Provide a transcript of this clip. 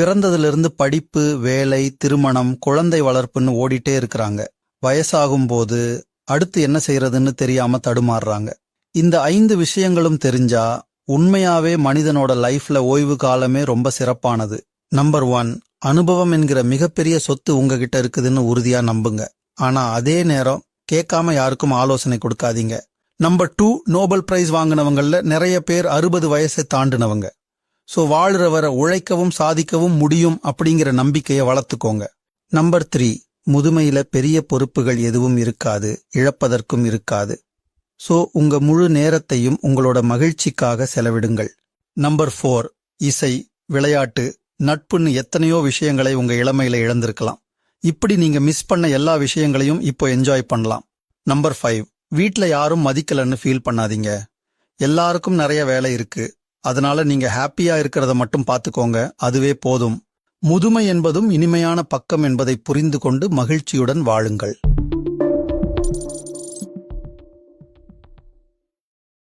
பிறந்ததிலிருந்து படிப்பு வேலை திருமணம் குழந்தை வளர்ப்புன்னு ஓடிட்டே இருக்கிறாங்க. வயசாகும் போது அடுத்து என்ன செய்யறதுன்னு தெரியாம தடுமாறுறாங்க. இந்த ஐந்து விஷயங்களும் தெரிஞ்சா உண்மையாவே மனிதனோட லைஃப்ல ஓய்வு காலமே ரொம்ப சிறப்பானது. நம்பர் ஒன் அனுபவம் என்கிற மிகப்பெரிய சொத்து உங்ககிட்ட இருக்குதுன்னு உறுதியா நம்புங்க. ஆனா அதே நேரம் கேட்காம யாருக்கும் ஆலோசனை கொடுக்காதீங்க. நம்பர் டூ நோபல் பிரைஸ் வாங்கினவங்கள நிறைய பேர் அறுபது வயசை தாண்டினவங்க. சோ வாழ்றவரை உழைக்கவும் சாதிக்கவும் முடியும் அப்படிங்கிற நம்பிக்கையை வளர்த்துக்கோங்க. நம்பர் த்ரீ முதுமையில பெரிய பொறுப்புகள் எதுவும் இருக்காது இழப்பதற்கும் இருக்காது. சோ உங்க முழு நேரத்தையும் உங்களோட மகிழ்ச்சிக்காக செலவிடுங்கள். நம்பர் ஃபோர் இசை விளையாட்டு நட்புன்னு எத்தனையோ விஷயங்களை உங்க இளமையில இழந்திருக்கலாம். இப்படி நீங்க மிஸ் பண்ண எல்லா விஷயங்களையும் இப்போ என்ஜாய் பண்ணலாம். நம்பர் ஃபைவ் வீட்ல யாரும் மதிக்கலன்னு ஃபீல் பண்ணாதீங்க. எல்லாருக்கும் நிறைய வேலை இருக்கு. அதனால நீங்க ஹாப்பியா இருக்கிறத மட்டும் பார்த்துக்கோங்க. அதுவே போதும். முதுமை என்பதும் இனிமையான பக்கம் என்பதை புரிந்து கொண்டு மகிழ்ச்சியுடன் வாழுங்கள்.